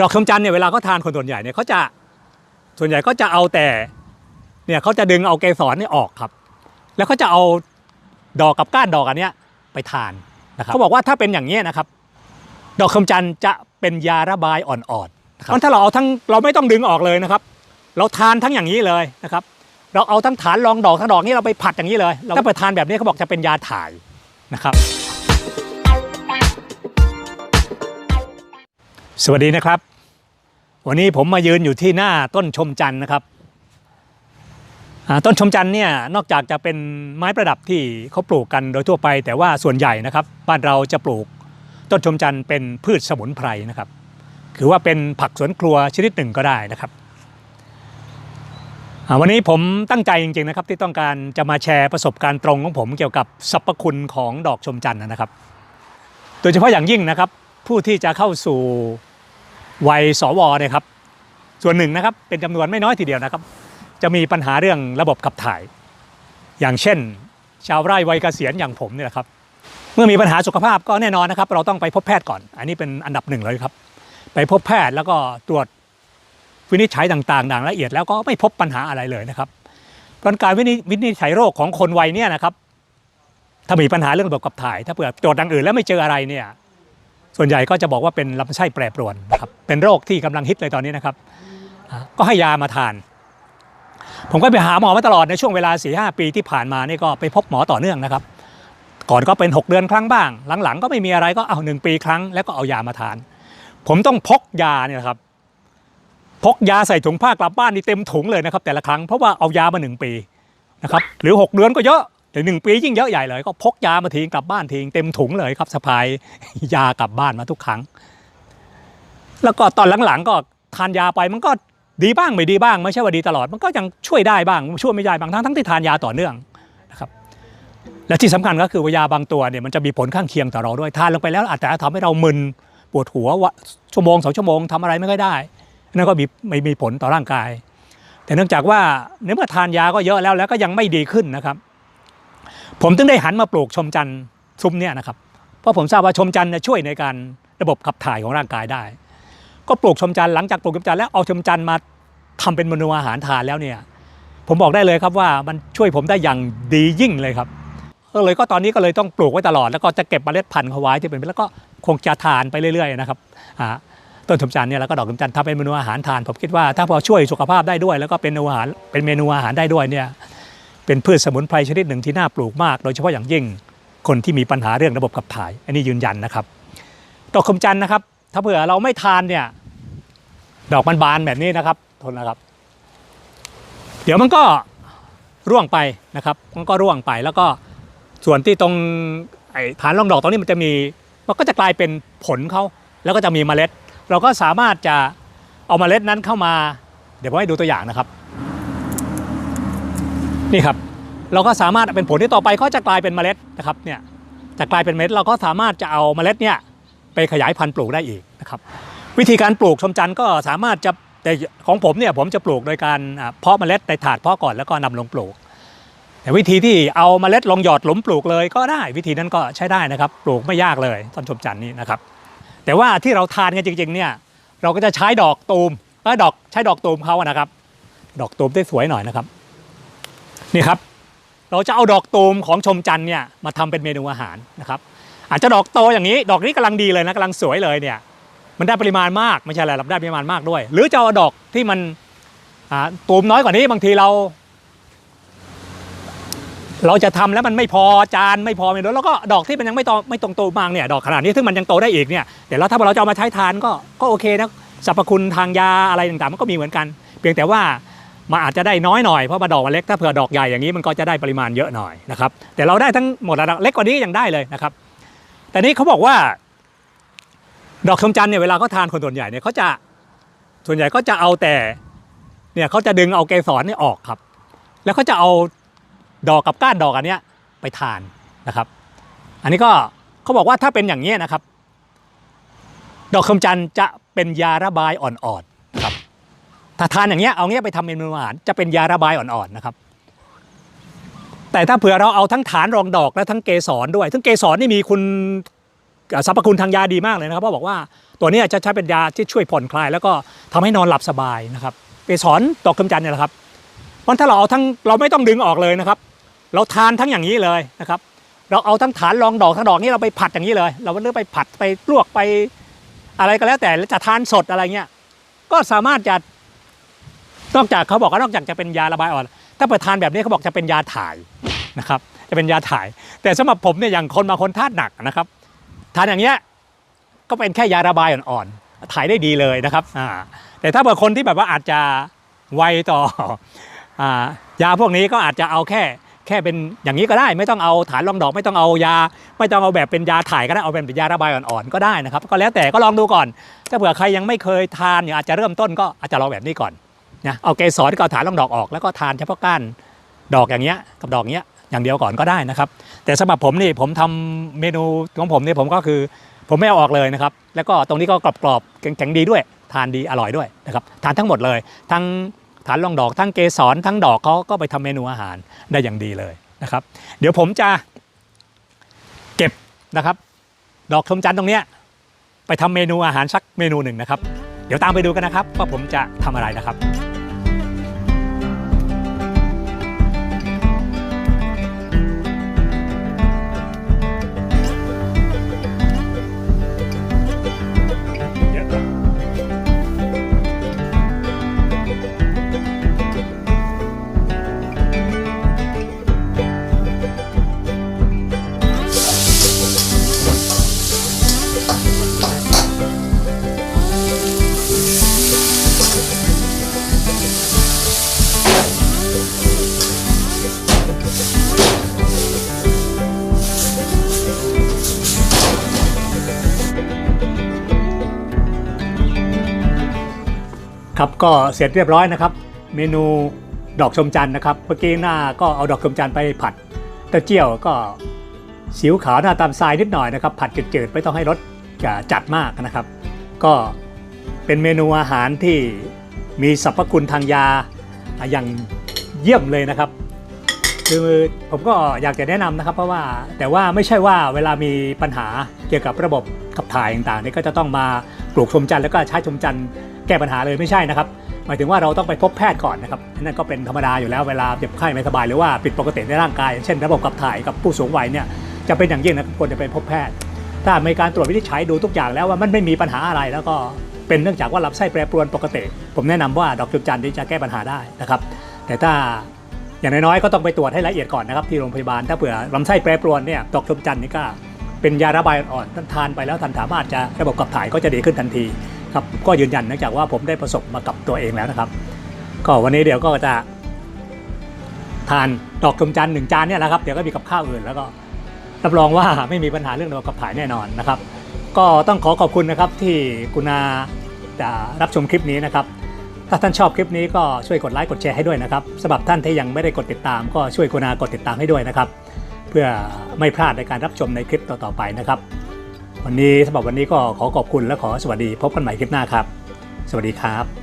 ดอกชมจันเนี่ยเวลาเขาทานคนส่วนใหญ่เนี่ยเขาจะส่วนใหญ่ก็จะเอาแต่เนี่ยเขาจะดึงเอาเกสรนี่ออกครับ แล้วเขาจะเอาดอกกับก้านดอกอันเนี้ยไปทานนะครับเขาบอกว่าถ้าเป็นอย่างนี้นะครับ ดอกชมจันจะเป็นยาระบายอ่อนๆนะครับเพราะถ้าเราเอาทั้งเราไม่ต้องดึงออกเลยนะครับ เราทานทั้งอย่างนี้เลยนะครับ เราเอาทั้งฐานรองดอกทั้งดอกนี้เราไปผัดอย่างนี้เลยถ้าไปทานแบบนี้เขาบอกจะเป็นยาถ่ายนะครับ สวัสดีนะครับ วันนี้ผมมายืนอยู่ที่หน้าต้นชมจันทร์นะครับต้นชมจันทร์เนี่ยนอกจากจะเป็นไม้ประดับที่เขาปลูกกันโดยทั่วไป แต่ว่าส่วนใหญ่นะครับ บ้านเราจะปลูกต้นชมจันทร์เป็นพืชสมุนไพรนะครับ คือว่าเป็นผักสวนครัวชนิดหนึ่งก็ได้นะครับวันนี้ผมตั้งใจจริงๆนะครับที่ต้องการจะมาแชร์ประสบการณ์ตรงของผมเกี่ยวกับสรรพคุณของดอกชมจันทร์นะครับ โดยเฉพาะอย่างยิ่งนะครับผู้ที่จะเข้าสู่ วัยสวเนี่ยครับส่วนหนึ่งนะครับเป็นจำนวนไม่น้อยทีเดียวนะครับ จะมีปัญหาเรื่องระบบขับถ่าย อย่างเช่น ชาวไร่วัยเกษียณอย่างผมเนี่ยนะครับเมื่อมีปัญหาสุขภาพก็แน่นอนนะครับ เราต้องไปพบแพทย์ก่อน อันนี้เป็นอันดับหนึ่งเลยครับ ไปพบแพทย์แล้วก็ตรวจวินิจฉัยต่างๆอย่างละเอียดแล้วก็ไม่พบปัญหาอะไรเลยนะครับเพราะการวินิวินิจฉัยโรคของคนวัยเนี่ยนะครับ ถ้ามีปัญหาเรื่องระบบขับถ่าย ถ้าเผื่อตรวจดังอื่นแล้วไม่เจออะไรเนี่ย ส่วนใหญ่ก็จะบอกว่าเป็นลำไส้แปรปรวนนะครับเป็นโรคที่กำลังฮิตเลยตอนนี้นะครับ ก็ให้ยามาทาน ผมก็ไปหาหมอมาตลอดในช่วงเวลา4ีหปีที่ผ่านมานี่ก็ไปพบหมอต่อเนื่องนะครับ ก่อนก็เป็น 6 เดือนครั้งบ้าง หลังๆ ก็ไม่มีอะไรก็เอาหนึ่งปีครั้งแล้วก็เอายามาทาน ผมต้องพกยาเนี่ยครับพกยาใส่ถุงผ้ากลับบ้านนี่เต็มถุงเลยนะครับแต่ละครั้งเพราะว่าเอายามาหนึ่งปีนะครับหรือ 6 เดือนก็เยอะ แต่หนึ่งปียิ่งเยอะใหญ่เลย ก็พกยามาทิ้งกลับบ้านทิ้งเต็มถุงเลยครับสะพายยากลับบ้านมาทุกครั้ง แล้วก็ตอนหลังๆ ก็ทานยาไปมันก็ดีบ้างไม่ดีบ้างไม่ใช่ว่าดีตลอด มันก็ยังช่วยได้บ้างช่วยไม่ได้บางทั้งทั้งที่ทานยาต่อเนื่องนะครับและที่สำคัญก็คือว่ายาบางตัวเนี่ยมันจะมีผลข้างเคียงต่อเราด้วยทานลงไปแล้วอาจจะทำให้เรามึนปวดหัววะชั่วโมงสองชั่วโมงทำอะไรไม่ค่อยได้นั่นก็มีไม่มีผลต่อร่างกาย แต่เนื่องจากว่าในเมื่อทานยาก็เยอะแล้วแล้วก็ยังไม่ดีขึ้นนะครับ ผมถึงได้หันมาปลูกชมจันทร์ซุ้มเนี่ยนะครับ เพราะผมทราบว่าชมจันทร์ช่วยในการระบบขับถ่ายของร่างกายได้ ก็ปลูกชมจันทร์หลังจากปลูกชมจันทร์แล้วเอาชมจันทร์มาทำเป็นเมนูอาหารทานแล้วเนี่ย ผมบอกได้เลยครับว่ามันช่วยผมได้อย่างดียิ่งเลยครับก็เลยก็ตอนนี้ก็เลยต้องปลูกไว้ตลอด แล้วก็จะเก็บเมล็ดพันธุ์เขาไว้ที่เป็นแล้วก็คงจะทานไปเรื่อยๆนะครับต้นชมจันทร์เนี่ยแล้วก็ดอกชมจันทร์ทำเป็นเมนูอาหารทาน ผมคิดว่าถ้าพอช่วยสุขภาพได้ด้วย แล้วก็เป็นเมนูอาหารเป็นเมนูอาหารได้ด้วยเนี่ย เป็นพืชสมุนไพรชนิดหนึ่งที่น่าปลูกมาก โดยเฉพาะอย่างยิ่งคนที่มีปัญหาเรื่องระบบขับถ่าย อันนี้ยืนยันนะครับดอกคมจันนะครับ ถ้าเผื่อเราไม่ทานเนี่ยดอกมันบานแบบนี้นะครับทนนะครับ เดี๋ยวมันก็ร่วงไปนะครับ มันก็ร่วงไปแล้วก็ส่วนที่ตรงไอ้ฐานรองดอกตรงนี้มันจะมีมันก็จะกลายเป็นผลเขาแล้วก็จะมีเมล็ด เราก็สามารถจะเอาเมล็ดนั้นเข้ามา เดี๋ยวผมให้ดูตัวอย่างนะครับ นี่ครับเราก็สามารถเป็นผลที่ต่อไปเขาจะกลายเป็นเมล็ดนะครับเนี่ยจะกลายเป็นเมล็ดเราก็สามารถจะเอาเมล็ดเนี่ยไปขยายพันธุ์ปลูกได้อีกนะครับวิธีการปลูกชมจันทร์ก็สามารถจะแต่ของผมเนี่ยผมจะปลูกโดยการเพาะเมล็ดในถาดเพาะก่อนแล้วก็นำลงปลูก แต่วิธีที่เอาเมล็ดลงหยอดหลุมปลูกเลยก็ได้วิธีนั้นก็ใช้ได้นะครับ ปลูกไม่ยากเลยต้นชมจันทร์นี้นะครับ แต่ว่าที่เราทานกันจริงๆเนี่ยเราก็จะใช้ดอกตูมเออดอกใช้ดอกตูมเขาอะนะครับ ดอกตูมได้สวยหน่อยนะครับ นี่ครับเราจะเอาดอกตูมของชมจันทร์เนี่ยมาทำเป็นเมนูอาหารนะครับ อาจจะดอกโตอย่างนี้ ดอกนี้กำลังดีเลยนะกำลังสวยเลยเนี่ยมันได้ปริมาณมากไม่ใช่อะไรรอกได้ปริมาณมากด้วย หรือจะเอาดอกที่มันตูมน้อยกว่านี้บางทีเรา เราจะทำแล้วมันไม่พอจานไม่พอเมนูแล้วก็ดอกที่มันยังไม่โตไม่ตรงโตมากเนี่ยดอกขนาดนี้ซึ่งมันยังโตได้อีกเนี่ยแต่แล้วถ้าเราจะเอามาใช้ทานก็ก็โอเคนะสรรพคุณทางยาอะไรต่างๆมันก็มีเหมือนกัน เพียงแต่ว่า มันอาจจะได้น้อยหน่อยเพราะว่าดอกมันเล็กถ้าเผื่อดอกใหญ่อย่างนี้มันก็จะได้ปริมาณเยอะหน่อยนะครับแต่เราได้ทั้งหมดระดับเล็กกว่านี้ยังได้เลยนะครับแต่นี่เขาบอกว่า ดอกชมจันเนี่ยเวลาเขาทานคนส่วนใหญ่เนี่ยเขาจะส่วนใหญ่ก็จะเอาแต่เนี่ยเขาจะดึงเอาเกสรนี่ออกครับ แล้วเขาจะเอาดอกกับก้านดอกอันเนี้ยไปทานนะครับ อันนี้ก็เขาบอกว่าถ้าเป็นอย่างนี้นะครับ ดอกชมจันจะเป็นยาระบายอ่อน ถ้าทานอย่างเงี้ยเอาเงี้ยไปทำเมนูอาหารจะเป็นยาระบายอ่อนๆนะครับ แต่ถ้าเผื่อเราเอาทั้งฐานรองดอกและทั้งเกสรด้วยทั้งเกสรนี่มีคุณสรรพคุณทางยาดีมากเลยนะครับเพราะบอกว่าตัวนี้จะใช้เป็นยาที่ช่วยผ่อนคลาย แล้วก็ทำให้นอนหลับสบายนะครับเกสรดอกคำจันเนี่ยแหละครับเพราะถ้าเราเอาทั้งเราไม่ต้องดึงออกเลยนะครับ เราทานทั้งอย่างนี้เลยนะครับ เราเอาทั้งฐานรองดอกทั้งดอกนี้เราไปผัดอย่างนี้เลย เราเลือกไปผัดไปลวกไปอะไรก็แล้วแต่จะทานสดอะไรเงี้ยก็สามารถจะ นอกจากเขาบอกว่านอกจากจะเป็นยาระบายอ่อน ถ้าไปทานแบบนี้เขาบอกจะเป็นยาถ่ายนะครับ จะเป็นยาถ่าย แต่สำหรับผมเนี่ยอย่างคนบาคนธาตุหนักนะครับ ทานอย่างเงี้ยก็เป็นแค่ยาระบายอ่อนๆถ่ายได้ดีเลยนะครับอ่าแต่ถ้าบางคนที่แบบว่าอาจจะไวต่ออ่ายาพวกนี้ก็อาจจะเอาแค่แค่เป็นอย่างนี้ก็ได้ ไม่ต้องเอาฐานรองดอก ไม่ต้องเอายา ไม่ต้องเอาแบบเป็นยาถ่ายก็ได้เอาเป็นยาระบายอ่อนๆก็ได้นะครับ ก็แล้วแต่ก็ลองดูก่อน ถ้าเผื่อใครยังไม่เคยทานเนี่ยอาจจะเริ่มต้นก็อาจจะลองแบบนี้ก่อน นะเอาเกสรก็เอาฐานรองดอกออก แล้วก็ทานเฉพาะก้านดอกอย่างเงี้ยกับดอกเงี้ยอย่างเดียวก่อนก็ได้นะครับ แต่สำหรับผมนี่ผมทำเมนูของผมนี่ผมก็คือ ผมไม่เอาออกเลยนะครับ แล้วก็ตรงนี้ก็กรอบๆแข็งๆดีด้วย ทานดีอร่อยด้วยนะครับทานทั้งหมดเลย ทั้งฐานรองดอกทั้งเกสรทั้งดอกเขาก็ไปทำเมนูอาหารได้อย่างดีเลยนะครับ เดี๋ยวผมจะเก็บนะครับ ดอกชมจันทร์ตรงเนี้ยไปทำเมนูอาหารสักเมนูหนึ่งนะครับ เดี๋ยวตามไปดูกันนะครับว่าผมจะทำอะไรนะครับ ครับก็เสร็จเรียบร้อยนะครับ เมนูดอกชมจันทร์นะครับเมื่อกี้หน้าก็เอาดอกชมจันทร์ไปผัดเต้าเจี้ยวก็สิวขาวหน้าตามทรายนิดหน่อยนะครับ ผัดจืดๆไม่ต้องให้รสจัดมากนะครับ ก็เป็นเมนูอาหารที่มีสรรพคุณทางยาอย่างเยี่ยมเลยนะครับ คือผมก็อยากจะแนะนำนะครับ เพราะว่าแต่ว่าไม่ใช่ว่าเวลามีปัญหาเกี่ยวกับระบบขับถ่ายต่างๆนี่ก็จะต้องมาปลูกชมจันทร์แล้วก็ใช้ชมจันทร์แก้ปัญหาเลยไม่ใช่นะครับหมายถึงว่าเราต้องไปพบแพทย์ก่อนนะครับนั่นก็เป็นธรรมดาอยู่แล้วเวลาเจ็บไข้ไม่สบายหรือว่าผิดปกติในร่างกาย เช่นระบบขับถ่ายกับผู้สูงวัยเนี่ยจะเป็นอย่างยิ่งนะควรจะไปพบแพทย์ ถ้ามีการตรวจวินิจฉัยดูทุกอย่างแล้วว่ามันไม่มีปัญหาอะไรแล้วก็เป็นเนื่องจากว่าลำไส้แปรปรวนปกติ ผมแนะนำว่าดอกจุดจันทร์ที่จะแก้ปัญหาได้นะครับ แต่ถ้า อย่างน้อยๆก็ต้องไปตรวจให้ละเอียดก่อนนะครับที่โรงพยาบาลถ้าเผื่อลำไส้แปรปรวนเนี่ยดอกชมจันนี่ก็เป็นยาระบายอ่อนท่านทานไปแล้วท่านสามารถจะระบบขับถ่ายก็จะดีขึ้นทันทีครับก็ยืนยันเนื่องจากว่าผมได้ประสบมากับตัวเองแล้วนะครับ ก็วันนี้เดี๋ยวก็จะ ทานดอกชมจันหนึ่งจานเนี่ยแหละครับเดี๋ยวก็มีกับข้าวอื่นแล้วก็รับรองว่าไม่มีปัญหาเรื่องระบบขับถ่ายแน่นอนนะครับ ก็ต้องขอขอบคุณนะครับที่คุณาจะรับชมคลิปนี้นะครับ ถ้าท่านชอบคลิปนี้ก็ช่วยกดไลค์กดแชร์ให้ด้วยนะครับสำหรับท่านที่ยังไม่ได้กดติดตาม ก็ช่วยคุณากดติดตามให้ด้วยนะครับ เพื่อไม่พลาดในการรับชมในคลิปต่อๆไปนะครับ วันนี้สำหรับวันนี้ก็ขอขอบคุณและขอสวัสดีพบกันใหม่คลิปหน้าครับ สวัสดีครับ